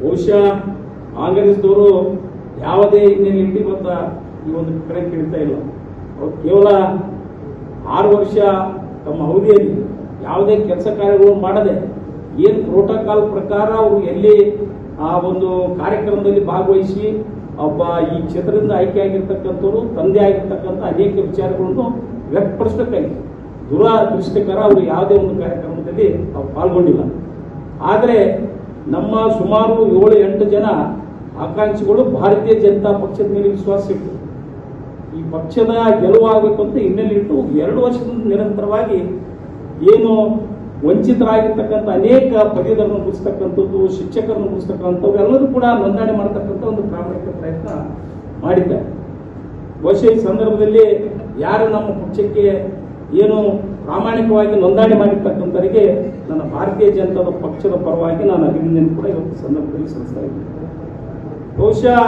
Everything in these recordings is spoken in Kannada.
ಬಹುಶಃ ಕಾಂಗ್ರೆಸ್ನವರು ಯಾವುದೇ ಹಿನ್ನೆಲೆ ಇಟ್ಟು ಬಂತ ಈ ಒಂದು ಕರೆ ಕೇಳ್ತಾ ಇಲ್ಲ. ಅವ್ರು ಕೇವಲ ಆರು ವರ್ಷ ತಮ್ಮ ಅವಧಿಯಲ್ಲಿ ಯಾವುದೇ ಕೆಲಸ ಕಾರ್ಯಗಳು ಮಾಡದೆ ಏನು ಪ್ರೋಟೋಕಾಲ್ ಪ್ರಕಾರ ಅವರು ಎಲ್ಲಿ ಆ ಒಂದು ಕಾರ್ಯಕ್ರಮದಲ್ಲಿ ಭಾಗವಹಿಸಿ ಒಬ್ಬ ಈ ಕ್ಷೇತ್ರದಿಂದ ಆಯ್ಕೆ ಆಗಿರ್ತಕ್ಕಂಥವ್ರು ತಂದೆ ಆಗಿರ್ತಕ್ಕಂಥ ಅನೇಕ ವಿಚಾರಗಳನ್ನು ವ್ಯಕ್ತಪಡಿಸಬೇಕಾಗಿತ್ತು. ದುರಾದೃಷ್ಟಕರ ಅವರು ಯಾವುದೇ ಒಂದು ಕಾರ್ಯಕ್ರಮದಲ್ಲಿ ಅವ್ರು ಪಾಲ್ಗೊಂಡಿಲ್ಲ. ಆದರೆ ನಮ್ಮ ಸುಮಾರು ಏಳು, ಎಂಟು ಜನ ಆಕಾಂಕ್ಷಿಗಳು ಭಾರತೀಯ ಜನತಾ ಪಕ್ಷದ ಮೇಲೆ ವಿಶ್ವಾಸ ಇಟ್ಟರು ಈ ಪಕ್ಷದ ಗೆಲುವಾಗಬೇಕು ಅಂತ ಹಿನ್ನೆಲೆ ಇಟ್ಟು ಎರಡು ವರ್ಷದಿಂದ ನಿರಂತರವಾಗಿ ಏನು ವಂಚಿತರಾಗಿರ್ತಕ್ಕಂಥ ಅನೇಕ ಪದವೀಧರನ್ನು ಮುಗಿಸ್ತಕ್ಕಂಥದ್ದು ಶಿಕ್ಷಕರನ್ನು ಮುಗಿಸ್ತಕ್ಕಂಥವ್ರು ಎಲ್ಲರೂ ಕೂಡ ನೋಂದಣಿ ಮಾಡತಕ್ಕಂಥ ಒಂದು ಪ್ರಾಮಾಣಿಕ ಪ್ರಯತ್ನ ಮಾಡಿದ್ದಾರೆ. ಬಹುಶಃ ಈ ಸಂದರ್ಭದಲ್ಲಿ ಯಾರು ನಮ್ಮ ಪಕ್ಷಕ್ಕೆ ಏನು ಪ್ರಾಮಾಣಿಕವಾಗಿ ನೋಂದಣಿ ಮಾಡಿರ್ತಕ್ಕಂಥವರಿಗೆ ನನ್ನ ಭಾರತೀಯ ಜನತಾ ಪಕ್ಷದ ಪರವಾಗಿ ನಾನು ಅಭಿನಂದನೆ ಕೂಡ ಇವತ್ತು ಸಂದರ್ಭದಲ್ಲಿ ಸಲ್ಲಿಸ್ತಾ ಇದ್ದೀನಿ ಬಹುಶಃ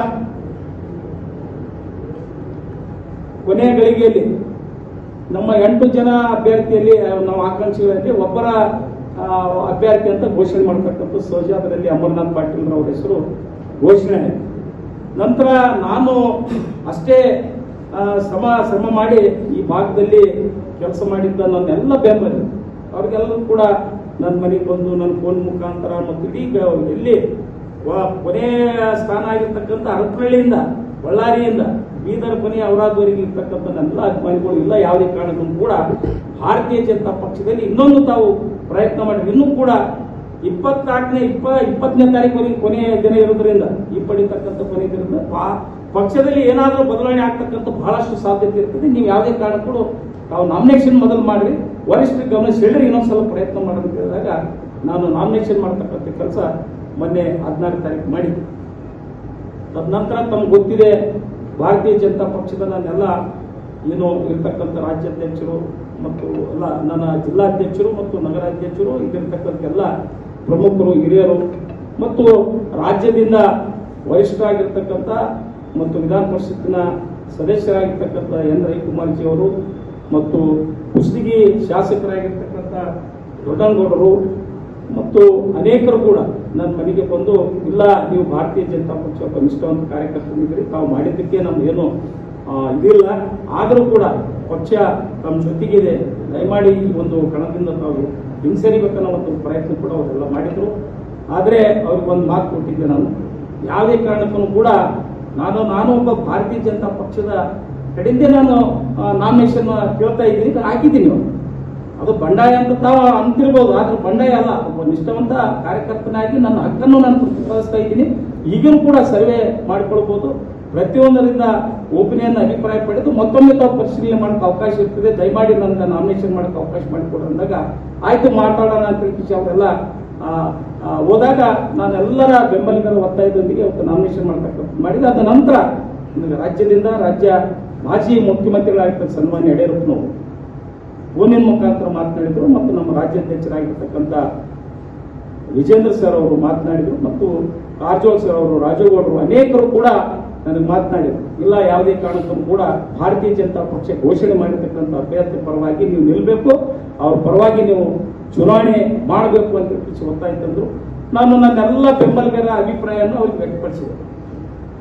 ಕೊನೆಯ ಗಳಿಗೆಯಲ್ಲಿ ನಮ್ಮ ಎಂಟು ಜನ ಅಭ್ಯರ್ಥಿಯಲ್ಲಿ, ನಾವು ಆಕಾಂಕ್ಷಿಗಳಲ್ಲಿ ಒಬ್ಬರ ಅಭ್ಯರ್ಥಿ ಅಂತ ಘೋಷಣೆ ಮಾಡತಕ್ಕಂಥ ಸಹಜ ಅದರಲ್ಲಿ ಅಮರನಾಥ್ ಪಾಟೀಲ್ ಅವರ ಹೆಸರು ಘೋಷಣೆ. ನಂತರ ನಾನು ಅಷ್ಟೇ ಶ್ರಮ ಶ್ರಮ ಮಾಡಿ ಈ ಭಾಗದಲ್ಲಿ ಕೆಲಸ ಮಾಡಿದ್ದ ನನ್ನೆಲ್ಲ ಬೆಂಬಲಿ, ಅವ್ರಿಗೆಲ್ಲರೂ ಕೂಡ ನನ್ನ ಮನೆಗೆ ಬಂದು ನನ್ನ ಫೋನ್ ಮುಖಾಂತರ ಮತ್ತು ಇಡೀ ಇಲ್ಲಿ ಕೊನೆಯ ಸ್ಥಾನ ಆಗಿರ್ತಕ್ಕಂಥ ಹರಪಳ್ಳಿಯಿಂದ ಬಳ್ಳಾರಿಯಿಂದ, ಬೀದರ್ ಕೊನೆ ಅವರಾದವರಿಗೆ ಇರ್ತಕ್ಕಂಥ ನನ್ನೆಲ್ಲ ಅಭಿಮಾನಿಗಳು ಇಲ್ಲ, ಯಾವುದೇ ಕಾರಣಕ್ಕೂ ಕೂಡ ಭಾರತೀಯ ಜನತಾ ಪಕ್ಷದಲ್ಲಿ ಇನ್ನೊಂದು ತಾವು ಪ್ರಯತ್ನ ಮಾಡಿ ಇನ್ನೂ ಕೂಡ ಇಪ್ಪತ್ನಾಲ್ಕನೇ ಇಪ್ಪ, ಇಪ್ಪತ್ತನೇ ತಾರೀಕುವರೆಗೆ ಕೊನೆಯ ದಿನ ಇರೋದ್ರಿಂದ, ಈ ಪಡಿತಕ್ಕಂಥ ಕೊನೆಯ ದಿನದಿಂದ ಪಕ್ಷದಲ್ಲಿ ಏನಾದರೂ ಬದಲಾವಣೆ ಆಗ್ತಕ್ಕಂಥ ಬಹಳಷ್ಟು ಸಾಧ್ಯತೆ ಇರ್ತದೆ. ನೀವು ಯಾವುದೇ ಕಾರಣಕ್ಕೂ ತಾವು ನಾಮಿನೇಷನ್ ಮೊದಲು ಮಾಡ್ರಿ. ವರಿಷ್ಠ ಗಮನ ಇನ್ನೊಂದು ಸಲ ಪ್ರಯತ್ನ ಮಾಡೋದು ಅಂತ ಹೇಳಿದಾಗ, ನಾನು ನಾಮಿನೇಷನ್ ಮಾಡ್ತಕ್ಕಂಥ ಕೆಲಸ ಮೊನ್ನೆ ಹದಿನಾರು ತಾರೀಕು ಮಾಡಿದ್ದೆ. ತದನಂತರ ತಮ್ಗೆ ಗೊತ್ತಿದೆ, ಭಾರತೀಯ ಜನತಾ ಪಕ್ಷದ ನನ್ನೆಲ್ಲ ಏನು ಇರ್ತಕ್ಕಂಥ ರಾಜ್ಯಾಧ್ಯಕ್ಷರು ಮತ್ತು ಎಲ್ಲ ನನ್ನ ಜಿಲ್ಲಾಧ್ಯಕ್ಷರು ಮತ್ತು ನಗರಾಧ್ಯಕ್ಷರು ಇಲ್ಲಿರ್ತಕ್ಕಂಥ ಎಲ್ಲ ಪ್ರಮುಖರು, ಹಿರಿಯರು ಮತ್ತು ರಾಜ್ಯದಿಂದ ವರಿಷ್ಠರಾಗಿರ್ತಕ್ಕಂಥ ಮತ್ತು ವಿಧಾನ ಪರಿಷತ್ತಿನ ಸದಸ್ಯರಾಗಿರ್ತಕ್ಕಂಥ ಎನ್ ರವಿಕುಮಾರ್ಜಿ ಅವರು ಮತ್ತು ಕುಸಿಗಿ ಶಾಸಕರಾಗಿರ್ತಕ್ಕಂಥ ದೊಡ್ಡನಗೌಡರು ಮತ್ತು ಅನೇಕರು ಕೂಡ ನನ್ನ ಮನೆಗೆ ಬಂದು ಇಲ್ಲ ನೀವು ಭಾರತೀಯ ಜನತಾ ಪಕ್ಷ ಒಬ್ಬ ನಿಷ್ಠಾವಂತ ಕಾರ್ಯಕರ್ತರಿದ್ದೀರಿ ತಾವು ಮಾಡಿದ್ದಕ್ಕೆ ಆ, ಇದಿಲ್ಲ. ಆದರೂ ಕೂಡ ಪಕ್ಷ ತಮ್ಮ ಜೊತೆಗಿದೆ. ದಯಮಾಡಿ ಈ ಒಂದು ಕಣದಿಂದ ತಾವು ಹಿಂಸರಿಬೇಕನ್ನೋ ಒಂದು ಪ್ರಯತ್ನ ಕೂಡ ಅವರೆಲ್ಲ ಮಾಡಿದರು. ಆದರೆ ಅವ್ರಿಗೆ ಒಂದು ಮಾತು ಕೊಟ್ಟಿದ್ದೆ ನಾನು. ಯಾವುದೇ ಕಾರಣಕ್ಕೂ ಕೂಡ ನಾನು ನಾನು ಒಬ್ಬ ಭಾರತೀಯ ಜನತಾ ಪಕ್ಷದ ಕಡೆಯಿಂದ ನಾನು ನಾಮಿನೇಷನ್ ಕೇಳ್ತಾ ಇದ್ದೀನಿ ಹಾಕಿದ್ದೀನಿ. ಅದು ಬಂಡಾಯ ಅಂತ ತಾವು ಅಂತಿರ್ಬೋದು, ಆದ್ರೆ ಬಂಡಾಯ ಅಲ್ಲ, ಒಬ್ಬ ನಿಷ್ಠಾವಂತ ಕಾರ್ಯಕರ್ತನಾಗಿ ನನ್ನ ಹಕ್ಕನ್ನು ನಾನು ಪ್ರತಿಪಾದಿಸ್ತಾ ಇದ್ದೀನಿ. ಈಗಲೂ ಕೂಡ ಸರ್ವೆ ಮಾಡಿಕೊಳ್ಬಹುದು ಪ್ರತಿಯೊಂದರಿಂದ ಒಪಿನಿಯನ್ ಅಭಿಪ್ರಾಯ ಪಡೆದು ಮತ್ತೊಮ್ಮೆ ತಾವು ಪರಿಶೀಲನೆ ಮಾಡಕ್ಕೆ ಅವಕಾಶ ಇರ್ತದೆ. ದಯಮಾಡಿ ನನ್ನ ನಾಮಿನೇಷನ್ ಮಾಡಕ್ಕೆ ಅವಕಾಶ ಮಾಡಿಕೊಡ್ರಿ ಅಂದಾಗ, ಆಯ್ತು, ಮಾತಾಡೋಣ, ಅಂತ ಹೇಳಿ ಅವರೆಲ್ಲ ಹೋದಾಗ ನಾನೆಲ್ಲರ ಬೆಂಬಲಿಗರ ಒತ್ತಾಯದೊಂದಿಗೆ ಅವತ್ತು ನಾಮಿನೇಷನ್ ಮಾಡ್ತಕ್ಕಂಥ ಮಾಡಿದ. ಅದ ನಂತರ ರಾಜ್ಯದಿಂದ ರಾಜ್ಯ ಮಾಜಿ ಮುಖ್ಯಮಂತ್ರಿಗಳಾಗಿರ್ತಕ್ಕಂಥ ಸನ್ಮಾನ್ಯ ಯಡಿಯೂರಪ್ಪನವರು ಫೋನಿನ ಮುಖಾಂತರ ಮಾತನಾಡಿದರು ಮತ್ತು ನಮ್ಮ ರಾಜ್ಯಾಧ್ಯಕ್ಷರಾಗಿರ್ತಕ್ಕಂಥ ವಿಜೇಂದ್ರ ಸರ್ ಅವರು ಮಾತನಾಡಿದರು ಮತ್ತು ಕಾರಜೋಳ್ ಸರ್ ಅವರು, ರಾಜೇಗೌಡರು ಅನೇಕರು ಕೂಡ ನನಗೆ ಮಾತನಾಡಿದರು. ಇಲ್ಲ, ಯಾವುದೇ ಕಾರಣಕ್ಕೂ ಕೂಡ ಭಾರತೀಯ ಜನತಾ ಪಕ್ಷ ಘೋಷಣೆ ಮಾಡಿರ್ತಕ್ಕಂಥ ಅಭ್ಯರ್ಥಿ ಪರವಾಗಿ ನೀವು ನಿಲ್ಲಬೇಕು ಅವ್ರ ಪರವಾಗಿ ನೀವು ಚುನಾವಣೆ ಮಾಡಬೇಕು ಅಂತ ಒತ್ತಾಯ ತಂದರು. ನಾನು ನನ್ನೆಲ್ಲ ಬೆಂಬಲಿಗರ ಅಭಿಪ್ರಾಯವನ್ನು ಅವ್ರಿಗೆ ವ್ಯಕ್ತಪಡಿಸಿದೆ.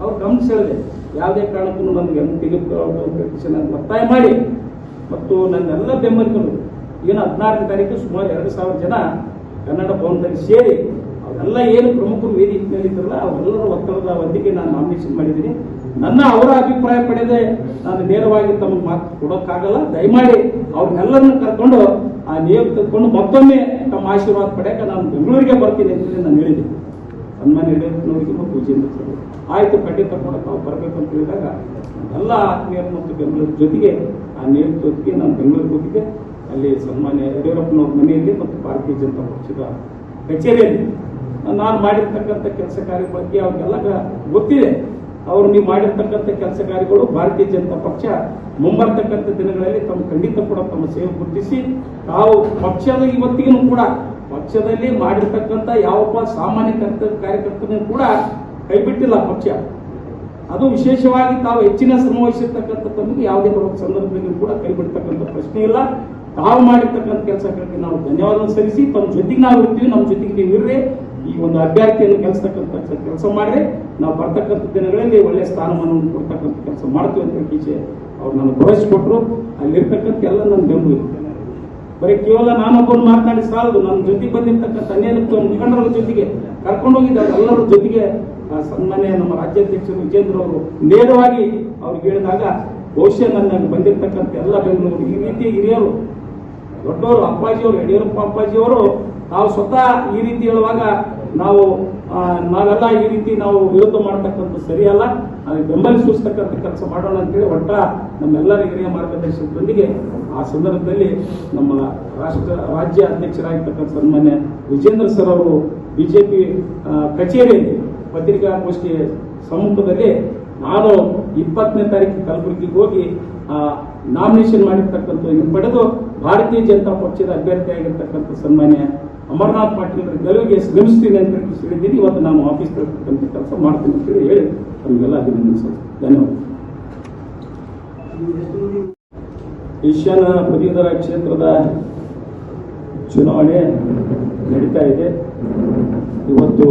ಅವ್ರು ಗಮನ ಸೆಳೆದೆ ಯಾವುದೇ ಕಾರಣಕ್ಕೂ ನನಗೆ ತೆಗೆದುಕೊಳ್ಳಬೇಕು ನಾನು ಒತ್ತಾಯ ಮಾಡಿ. ಮತ್ತು ನನ್ನೆಲ್ಲ ಬೆಂಬಲಿಗರು ಏನು ಹದಿನಾರನೇ ತಾರೀಕು ಸುಮಾರು ಎರಡು ಸಾವಿರ ಜನ ಕನ್ನಡ ಭವನದಲ್ಲಿ ಸೇರಿ ಅವರೆಲ್ಲ ಏನು ಪ್ರಮುಖರು ವೇದಿಕೆ ಮೇಲೆ ಇದ್ರಲ್ಲ ಅವರೆಲ್ಲರ ಒತ್ತಡದ ಒಂದಿಗೆ ನಾನು ನಾಮಿನೇಷನ್ ಮಾಡಿದ್ದೀನಿ. ನನ್ನ ಅವರ ಅಭಿಪ್ರಾಯ ಪಡೆದೆ ನಾನು ನೇರವಾಗಿ ತಮಗೆ ಮಾತು ಕೊಡೋಕ್ಕಾಗಲ್ಲ. ದಯಮಾಡಿ ಅವ್ರನ್ನೆಲ್ಲರನ್ನು ಕರ್ಕೊಂಡು ಆ ನಿಯೋಗ ತೆಗೆದುಕೊಂಡು ಮತ್ತೊಮ್ಮೆ ತಮ್ಮ ಆಶೀರ್ವಾದ ಪಡೆಯಕ್ಕೆ ನಾನು ಬೆಂಗಳೂರಿಗೆ ಬರ್ತೀನಿ ಅಂತೇಳಿ ನಾನು ಹೇಳಿದೆ ಸನ್ಮಾನ್ಯ ಯಡಿಯೂರಪ್ಪನವರಿಗೆ ಪೂಜೆ ಸರ್ ಆಯ್ತು ಖಂಡಿತ ತಗೊಂಡು ನಾವು ಬರಬೇಕು ಅಂತ ಹೇಳಿದಾಗ, ಎಲ್ಲ ಆತ್ಮೀಯರು ಮತ್ತು ಬೆಂಗಳೂರು ಜೊತೆಗೆ ಆ ನೇತೃತ್ವಕ್ಕೆ ನಾನು ಬೆಂಗಳೂರಿಗೆ ಹೋಗಿದ್ದೆ. ಅಲ್ಲಿ ಸನ್ಮಾನ್ಯ ಯಡಿಯೂರಪ್ಪನವ್ರ ಮನೆಯಲ್ಲಿ ಮತ್ತು ಭಾರತೀಯ ಜನತಾ ಪಕ್ಷದ ಕಚೇರಿಯಲ್ಲಿ. ನಾನು ಮಾಡಿರ್ತಕ್ಕಂಥ ಕೆಲಸ ಕಾರ್ಯ ಬಗ್ಗೆ ಅವ್ರಿಗೆಲ್ಲ ಗೊತ್ತಿದೆ. ಅವರು ನೀವು ಮಾಡಿರ್ತಕ್ಕಂಥ ಕೆಲಸ ಕಾರ್ಯಗಳು ಭಾರತೀಯ ಜನತಾ ಪಕ್ಷ ಮುಂಬರ್ತಕ್ಕಂಥ ದಿನಗಳಲ್ಲಿ ತಮ್ಮ ಖಂಡಿತ ಕೂಡ ತಮ್ಮ ಸೇವೆ ಗುರುತಿಸಿ, ತಾವು ಪಕ್ಷದ ಇವತ್ತಿಗೂ ಕೂಡ ಪಕ್ಷದಲ್ಲಿ ಮಾಡಿರ್ತಕ್ಕಂಥ ಯಾವೊಬ್ಬ ಸಾಮಾನ್ಯ ಕರ್ತ ಕಾರ್ಯಕರ್ತನೂ ಕೂಡ ಕೈಬಿಟ್ಟಿಲ್ಲ ಪಕ್ಷ. ಅದು ವಿಶೇಷವಾಗಿ ತಾವು ಹೆಚ್ಚಿನ ಶ್ರಮ ವಹಿಸಿರ್ತಕ್ಕಂಥ ಯಾವುದೇ ಒಂದು ಸಂದರ್ಭದಲ್ಲಿ ಕೂಡ ಕೈಬಿಡ್ತಕ್ಕಂಥ ಪ್ರಶ್ನೆ ಇಲ್ಲ. ತಾವು ಮಾಡಿರ್ತಕ್ಕಂಥ ಕೆಲಸಗಳಿಗೆ ನಾವು ಧನ್ಯವಾದ ಸಲ್ಲಿಸಿ, ತಮ್ಮ ಜೊತೆಗೆ ನಾವು ಇರ್ತೀವಿ, ನಮ್ಮ ಜೊತೆಗೆ ನೀವು ಇರ್ರಿ. ಈ ಒಂದು ಅಭ್ಯರ್ಥಿಯನ್ನು ಕೆಲಸತಕ್ಕಂಥ ಕೆಲಸ ಮಾಡ್ರಿ. ನಾವು ಬರ್ತಕ್ಕಂಥ ದಿನಗಳಲ್ಲಿ ಒಳ್ಳೆಯ ಸ್ಥಾನಮಾನವನ್ನು ಕೊಡ್ತಕ್ಕಂಥ ಕೆಲಸ ಮಾಡ್ತೀವಿ ಅಂತ ಹೇಳಿ ಅವ್ರು ನನ್ನ ಭರವಸೆ ಕೊಟ್ಟರು ಅಲ್ಲಿರ್ತಕ್ಕಂಥ ಎಲ್ಲ ನನ್ನ ಬೆಂಬಲ ಇದೆ. ಬರೀ ಕೇವಲ ನಾನೊಬ್ಬನು ಮಾತನಾಡಿ ಸಾಲದು. ನನ್ನ ಜೊತೆಗೆ ಬಂದಿರತಕ್ಕಂಥ ಅನೇಕ ಮುಖಂಡರ ಜೊತೆಗೆ ಕರ್ಕೊಂಡು ಹೋಗಿದ್ದಾರೆ ಎಲ್ಲರ ಜೊತೆಗೆ ಸನ್ಮಾನ್ಯ ನಮ್ಮ ರಾಜ್ಯಾಧ್ಯಕ್ಷ ವಿಜೇಂದ್ರ ಅವರು ನೇರವಾಗಿ ಅವ್ರಿಗೆ ಹೇಳಿದಾಗ, ಬಹುಶಃ ನನ್ನ ಬಂದಿರತಕ್ಕಂಥ ಎಲ್ಲ ಬೆಂಗಳೂರು, ಈ ರೀತಿ ಹಿರಿಯರು, ದೊಡ್ಡವರು ಅಪ್ಪಾಜಿಯವರು, ಯಡಿಯೂರಪ್ಪ ಅಪ್ಪಾಜಿಯವರು, ತಾವು ಸ್ವತಃ ಈ ರೀತಿ ಹೇಳುವಾಗ ನಾವು ಆ, ನಾವೆಲ್ಲ ಈ ರೀತಿ ನಾವು ವಿರೋಧ ಮಾಡತಕ್ಕಂಥ ಸರಿಯಲ್ಲ ಅದಕ್ಕೆ ಬೆಂಬಲ ಸೂಚಿಸ್ತಕ್ಕಂಥ ಕೆಲಸ ಮಾಡೋಣ ಅಂತೇಳಿ ಒಟ್ಟ ನಮ್ಮೆಲ್ಲರ ಹಿರಿಯ ಮಾರ್ಗದರ್ಶಕರೊಂದಿಗೆ ಆ ಸಂದರ್ಭದಲ್ಲಿ ನಮ್ಮ ರಾಷ್ಟ್ರ ರಾಜ್ಯ ಅಧ್ಯಕ್ಷರಾಗಿರ್ತಕ್ಕಂಥ ಸನ್ಮಾನ್ಯ ವಿಜೇಂದ್ರ ಸರ್ ಅವರು ಬಿಜೆಪಿ ಕಚೇರಿಯಲ್ಲಿ ಪತ್ರಿಕಾಗೋಷ್ಠಿ ಸಮ್ಮುಖದಲ್ಲಿ ನಾನು ಇಪ್ಪತ್ತನೇ ತಾರೀಕು ಕಲಬುರಗಿಗೆ ಹೋಗಿ ನಾಮಿನೇಷನ್ ಮಾಡಿರ್ತಕ್ಕಂಥ ಪಡೆದು ಭಾರತೀಯ ಜನತಾ ಪಕ್ಷದ ಅಭ್ಯರ್ಥಿಯಾಗಿರ್ತಕ್ಕಂಥ ಸನ್ಮಾನ್ಯ ಅಮರನಾಥ್ ಪಾಟೀಲ್ ಗೆಲುವಿಗೆ ಶ್ರಮಿಸ್ತೀನಿ ಅಂತ ಹೇಳಿ ಹೇಳಿದ್ದೀನಿ. ಇವತ್ತು ನಾನು ಆಫೀಸ್ ತರತಕ್ಕಂಥ ಕೆಲಸ ಮಾಡ್ತೀನಿ ಅಂತ ಹೇಳಿ ಹೇಳಿ ತಮಗೆಲ್ಲ ಅಭಿನಂದಿಸೋದು ಧನ್ಯವಾದ. ಈಶಾನ ಪದವೀಧರ ಕ್ಷೇತ್ರದ ಚುನಾವಣೆ ನಡೀತಾ ಇದೆ. ಇವತ್ತು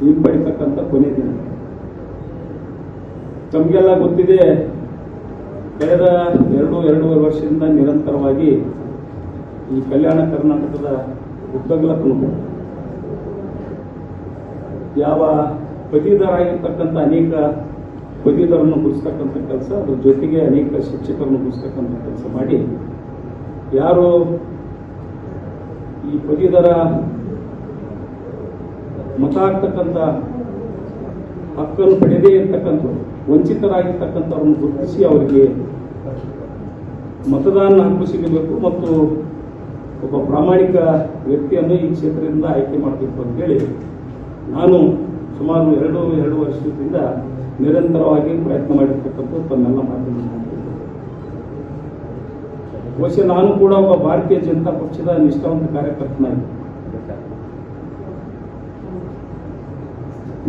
ಹಿಂಪಡಿತಕ್ಕಂಥ ಕೊನೆ ದಿನ. ತಮಗೆಲ್ಲ ಗೊತ್ತಿದೆ ಕಳೆದ ಎರಡು, ಎರಡೂವರೆ ವರ್ಷದಿಂದ ನಿರಂತರವಾಗಿ ಈ ಕಲ್ಯಾಣ ಕರ್ನಾಟಕದ ಉದ್ದಗಲಕ್ಕೂ ಯಾವ ಪದವೀಧರಾಗಿರ್ತಕ್ಕಂಥ ಅನೇಕ ಪದಿದರನ್ನು ಗುರುಸ್ತಕ್ಕಂಥ ಕೆಲಸ, ಅದ್ರ ಜೊತೆಗೆ ಅನೇಕ ಶಿಕ್ಷಕರನ್ನು ಗುರುಸ್ತಕ್ಕಂಥ ಕೆಲಸ ಮಾಡಿ, ಯಾರು ಈ ಪದೀಧರ ಮತ ಆಗ್ತಕ್ಕಂಥ ಹಕ್ಕನ್ನು ಪಡೆದೇ ಇರ್ತಕ್ಕಂಥ ವಂಚಿತರಾಗಿರ್ತಕ್ಕಂಥವ್ರನ್ನು ಗುರುತಿಸಿ ಅವರಿಗೆ ಮತದಾನ ಹಕ್ಕು ಸಿಗಬೇಕು ಮತ್ತು ಒಬ್ಬ ಪ್ರಾಮಾಣಿಕ ವ್ಯಕ್ತಿಯನ್ನು ಈ ಕ್ಷೇತ್ರದಿಂದ ಆಯ್ಕೆ ಮಾಡಬೇಕು ಅಂತೇಳಿ ನಾನು ಸುಮಾರು ಎರಡು ಎರಡು ವರ್ಷದಿಂದ ನಿರಂತರವಾಗಿ ಪ್ರಯತ್ನ ಮಾಡಿರ್ತಕ್ಕಂಥ ತನ್ನೆಲ್ಲ ಮಾಧ್ಯಮ. ಬಹುಶಃ ನಾನು ಕೂಡ ಒಬ್ಬ ಭಾರತೀಯ ಜನತಾ ಪಕ್ಷದ ನಿಷ್ಠಾವಂತ ಕಾರ್ಯಕರ್ತನಾಗಿ.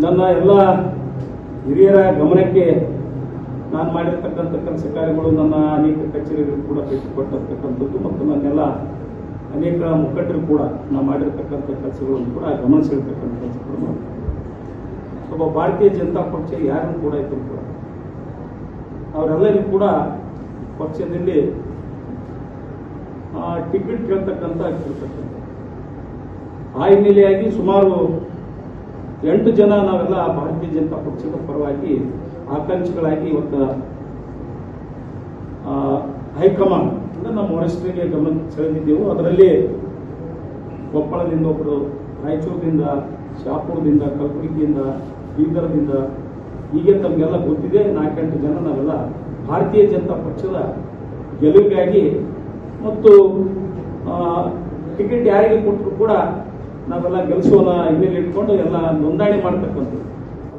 ನನ್ನ ಎಲ್ಲ ಹಿರಿಯರ ಗಮನಕ್ಕೆ ನಾನು ಮಾಡಿರ್ತಕ್ಕಂಥ ಕೆಲಸ ಕಾರ್ಯಗಳು ನನ್ನ ಅನೇಕ ಕಚೇರಿಗಳು ಕೂಡ ಕೊಟ್ಟಿರ್ತಕ್ಕಂಥದ್ದು ಮತ್ತು ನನ್ನೆಲ್ಲ ಅನೇಕ ಮುಖಂಡರು ಕೂಡ ನಾವು ಮಾಡಿರ್ತಕ್ಕಂಥ ಕೆಲಸಗಳನ್ನು ಕೂಡ ಗಮನ ಸೆಳೆತಕ್ಕಂಥ ಕೆಲಸಗಳು ಮಾಡ್ತಾರೆ. ಒಬ್ಬ ಭಾರತೀಯ ಜನತಾ ಪಕ್ಷ ಯಾರನ್ನು ಕೂಡ ಇದ್ರು ಕೂಡ ಅವರೆಲ್ಲರಿಗೂ ಕೂಡ ಪಕ್ಷದಲ್ಲಿ ಟಿಕೆಟ್ ಕೇಳ್ತಕ್ಕಂಥ ಕೇಳ್ತಕ್ಕಂಥ ಆ ಹಿನ್ನೆಲೆಯಾಗಿ ಸುಮಾರು ಎಂಟು ಜನ ನಾವೆಲ್ಲ ಭಾರತೀಯ ಜನತಾ ಪಕ್ಷದ ಪರವಾಗಿ ಆಕಾಂಕ್ಷಿಗಳಾಗಿ ಇವತ್ತು ಹೈಕಮಾಂಡ್, ಅಂದ್ರೆ ನಮ್ಮ ವರಿಷ್ಠರಿಗೆ ಗಮನ ಸೆಳೆದಿದ್ದೆವು. ಅದರಲ್ಲಿ ಕೊಪ್ಪಳದಿಂದ ಒಬ್ಬರು ರಾಯಚೂರಿನಿಂದ ಶಾಪುರದಿಂದ, ಕಲಬುರಗಿಯಿಂದ, ಬೀದರ್ದಿಂದ, ಹೀಗೆ ತಮಗೆಲ್ಲ ಗೊತ್ತಿದೆ. ನಾಲ್ಕೆಂಟು ಜನ ನಾವೆಲ್ಲ ಭಾರತೀಯ ಜನತಾ ಪಕ್ಷದ ಗೆಲುವಿಗಾಗಿ ಮತ್ತು ಟಿಕೆಟ್ ಯಾರಿಗೆ ಕೊಟ್ಟರು ಕೂಡ ನಾವೆಲ್ಲ ಗೆಲ್ಸೋಣ ಇಮೇಲ್ ಇಟ್ಕೊಂಡು ಎಲ್ಲ ನೋಂದಣಿ ಮಾಡ್ತಕ್ಕಂಥದ್ದು